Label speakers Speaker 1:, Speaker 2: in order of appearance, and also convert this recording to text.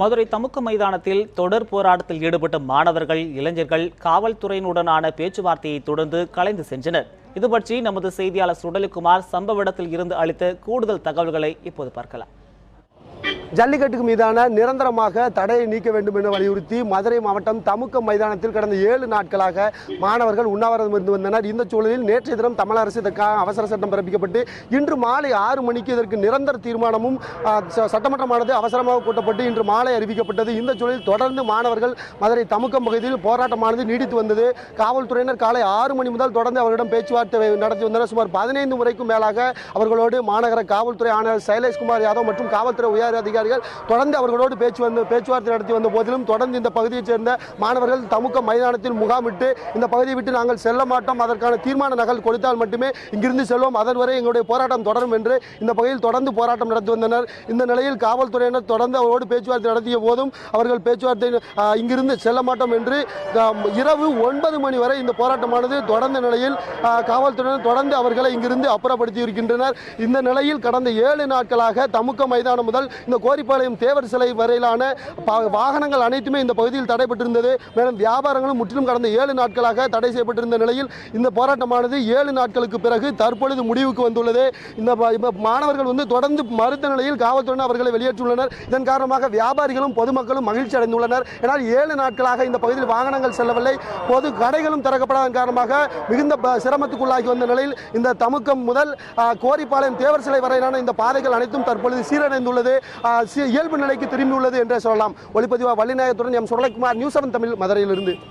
Speaker 1: மதுரை தமுக்க மைதானத்தில் தொடர் போராட்டத்தில் ஈடுபட்ட மாணவர்கள் இளைஞர்கள் காவல்துறையினுடனான பேச்சுவார்த்தையை தொடர்ந்து கலைந்து சென்றனர். இது பற்றி நமது செய்தியாளர் சுடலிக்குமார் சம்பவ இடத்தில் இருந்து அளித்த கூடுதல் தகவல்களை இப்போது பார்க்கலாம்.
Speaker 2: ஜல்லிக்கட்டுக்கு மீதான நிரந்தரமாக தடையை நீக்க வேண்டும் என வலியுறுத்தி மதுரை மாவட்டம் தமுக்க மைதானத்தில் கடந்த ஏழு நாட்களாக மாணவர்கள் உண்ணாவிரதம் இருந்து வந்தனர். இந்த சூழலில் நேற்றைய தினம் தமிழக அரசு இதற்காக அவசர சட்டம் பிறப்பிக்கப்பட்டு இன்று மாலை ஆறு மணிக்கு இதற்கு நிரந்தர தீர்மானமும் சட்டமன்றமானது அவசரமாக கூட்டப்பட்டு இன்று மாலை அறிவிக்கப்பட்டது. இந்த சூழலில் தொடர்ந்து மாணவர்கள் மதுரை தமுக்கம் பகுதியில் போராட்டமானது நீடித்து வந்தது. காவல்துறையினர் காலை ஆறு மணி முதல் தொடர்ந்து அவர்களிடம் பேச்சுவார்த்தை நடத்தி வந்தனர். சுமார் பதினைந்து முறைக்கும் மேலாக அவர்களோடு மாநகர காவல்துறை ஆணையர் சைலேஷ்குமார் யாதவ் மற்றும் காவல்துறை உயர் அதிகாரிகள் தொடர்ந்து அவர்களோடு பேச்சு வந்து பேச்சுவார்த்தை நடத்தி வந்த போதிலும் தொடர்ந்து இந்த பகுதியைச் சேர்ந்த மாணவர்கள் தமுக்க மைதானத்தில் முகாமிட்டு இந்த பகுதியை விட்டு நாங்கள் செல்ல மாட்டோம். அதற்கான தீர்மான நகல் கொடுத்தால் மட்டுமே இங்கிருந்து செல்வோம். அதன் வரை எங்களுடைய போராட்டம் தொடரும் என்று இந்த பகுதியில் தொடர்ந்து போராட்டம் நடத்தி வந்தனர். இந்த நிலையில் காவல்துறையினர் தொடர்ந்து அவரோடு பேச்சுவார்த்தை நடத்திய போதும் அவர்கள் பேச்சுவார்த்தை இங்கிருந்து செல்ல மாட்டோம் என்று இரவு ஒன்பது மணி வரை இந்த போராட்டமானது தொடர்ந்த நிலையில் காவல்துறையினர் தொடர்ந்து அவர்களை இங்கிருந்து அப்புறப்படுத்தி இருக்கின்றனர். இந்த நிலையில் கடந்த ஏழு நாட்களாக தமுக்க மைதானம் முதல் இந்த கோரிப்பாளையம் தேவர் சிலை வரையிலான பா- வாகனங்கள் அனைத்துமே இந்த பகுதியில் தடைப்பட்டிருந்தது மேலும் வியாபாரங்களும் முற்றிலும் கடந்த ஏழு நாட்களாக தடை செய்யப்பட்டிருந்த நிலையில் இந்த போராட்டமானது ஏழு நாட்களுக்கு பிறகு தற்பொழுது முடிவுக்கு வந்துள்ளது. இந்த மாணவர்கள் வந்து தொடர்ந்து மறுத்த நிலையில் காவல்துறையினர் அவர்களை வெளியேற்றியுள்ளனர். இதன் காரணமாக வியாபாரிகளும் பொதுமக்களும் மகிழ்ச்சி அடைந்துள்ளனர். ஏனால் ஏழு நாட்களாக இந்த பகுதியில் வாகனங்கள் செல்லவில்லை. பொது கடைகளும் திறக்கப்படாத காரணமாக மிகுந்த ப- சிரமத்துக்குள்ளாகி வந்த நிலையில் இந்த தமுக்கம் முதல் கோரிப்பாளையம் தேவர் சிலை வரையிலான இந்த பாதைகள் அனைத்தும் தற்பொழுது சீரடைந்துள்ளது. இயல்பு நிலைக்கு திரும்பியுள்ளது என்றே சொல்லலாம். ஒளிப்பதிவா வள்ளிநாயகத்துடன் M. Suralaikumar news seven Tamil மதுரையிலிருந்து.